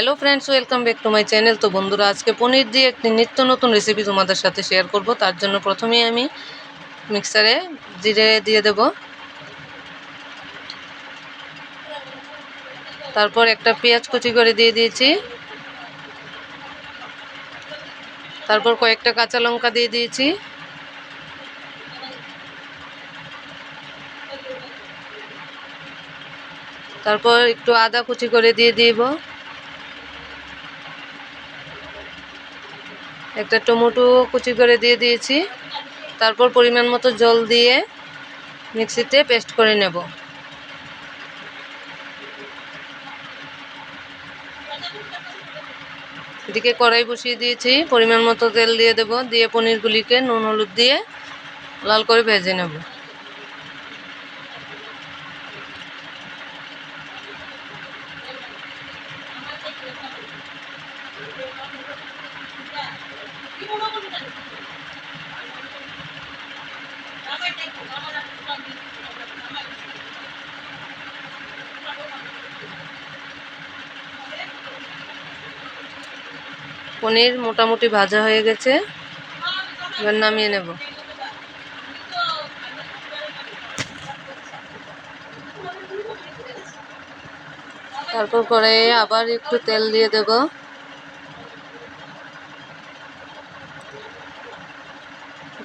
Hello friends welcome back to my channel তো বন্ধুরা, আজকে পনির দিয়ে একটি নিত্য নতুন রেসিপি তোমাদের সাথে শেয়ার করব। তার জন্য প্রথমেই আমি মিক্সারে জিরে দিয়ে দেব। তারপর একটা পেঁয়াজ কুচি করে দিয়ে দিয়েছি। তারপর কয়েকটা কাঁচা লঙ্কা দিয়ে দিয়েছি। তারপর একটু আদা কুচি করে দিয়ে দিব। একটা টমেটো কুচি করে দিয়ে দিয়েছি। তারপর পরিমাণ মতো জল দিয়ে মিক্সিতে পেস্ট করে নেব। এদিকে কড়াই বসিয়ে দিয়েছি, পরিমাণ মতো তেল দিয়ে দেব, দিয়ে পনিরগুলিকে নুন, হলুদ দিয়ে লাল করে ভেজে নেব। পনির মোটামুটি ভাজা হয়ে গেছে। এবার নামিয়ে নেব। তারপর কড়াইয়ে আবার একটু তেল দিয়ে দেব।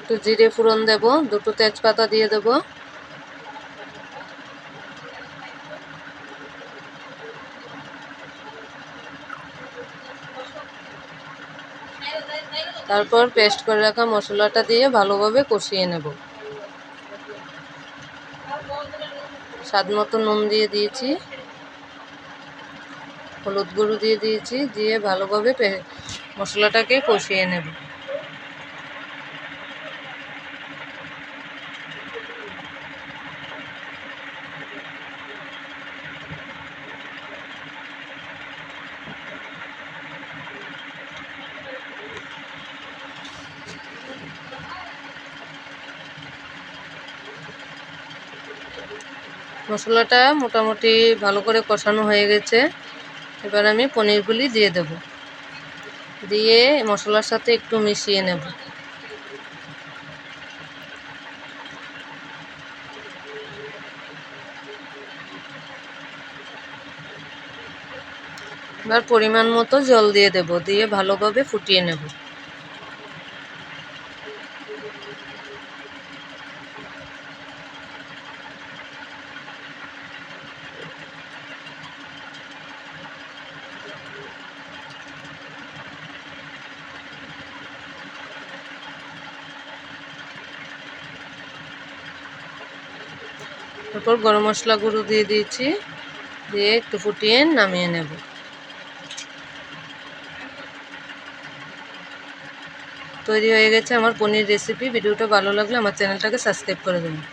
একটু জিরে ফুরন দেব, দুটো তেজপাতা দিয়ে দেব। তারপর পেস্ট করে রাখা মশলাটা দিয়ে ভালোভাবে কষিয়ে নেব। স্বাদ মতো নুন দিয়ে দিয়েছি। হলুদ গুঁড়ো দিয়ে দিয়েছি, দিয়ে ভালোভাবে মশলাটাকে কষিয়ে নেব। মশলাটা মোটামুটি ভালো করে কষানো হয়ে গেছে। এবার আমি পনিরগুলি দিয়ে দেব। দিয়ে মশলার সাথে একটু মিশিয়ে নেব। এবার পরিমাণ মতো জল দিয়ে দেব। দিয়ে ভালোভাবে ফুটিয়ে নেব। তারপর গরম মশলা গুঁড়ো দিয়ে দিয়েছি। দিয়ে একটু ফুটিয়ে নামিয়ে নেব। তৈরি হয়ে গেছে আমার পনির রেসিপি ভিডিওটা ভালো লাগলে আমার চ্যানেলটাকে সাবস্ক্রাইব করে দেবেন।